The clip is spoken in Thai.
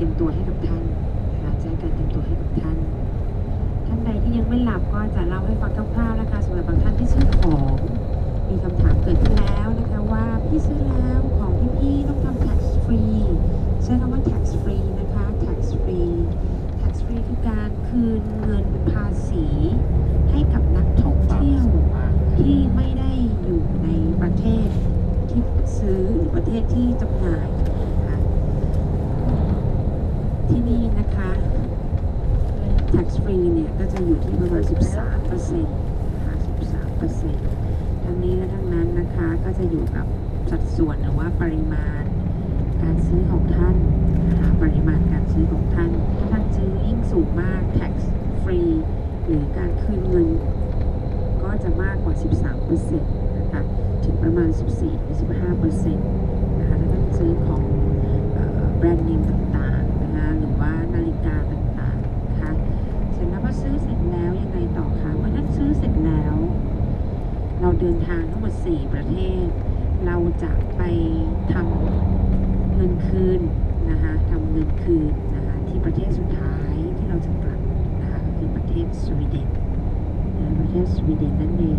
เตรียมตัวให้กับท่านนะคะแจ้งการเตรียมตัวให้กับท่าน ท่านใดที่ยังไม่หลับก็จะเล่าให้ฟังคร่าวๆนะคะสำหรับบางท่านที่ซื้อของมีคำถามเกิดขึ้นแล้วนะคะว่าพี่ซื้อแล้วของที่พี่ต้องทำ tax free ใช้คำว่า tax free นะคะ tax free tax free คือการคืนเงินภาษีให้กับนักท่องเที่ยวที่ไม่ได้อยู่ในประเทศที่ซื้อหรือประเทศที่จำหน่ายนะคะที่นี่นะคะ tax free เนี่ยก็ จะอยู่ที่ประมาณ 13เปอร์เซ็นต์นะคะ13เปอร์เซ็นต์ทั้งนี้และทั้งนั้นนะคะก็จะอยู่กับสัดส่วนหรือว่าปริมาณการซื้อของท่านนะคะปริมาณการซื้อของท่าน ถ้าท่านซื้อยิ่งสูงมาก tax free หรือการคืนเงิน ก็จะมากกว่า 13เปอร์เซ็นต์นะคะถึงประมาณ 14-15เปอร์เซ็นต์นะคะถ้าท่านซื้อของแบรนด์เนมต่างๆนะคะ หรือว่านาฬิกาต่างๆนะคะ เสร็จแล้วพอซื้อเสร็จแล้วยังไงต่อคะเมื่อท่านซื้อเสร็จแล้ว เราเดินทางทั้งหมด 4 ประเทศ เราจะไปทำเงินคืนนะคะทำเงินคืนนะคะที่ประเทศสุดท้ายที่เราจะกลับนะคะคือประเทศสวีเดนประเทศสวีเดนนั่นเอง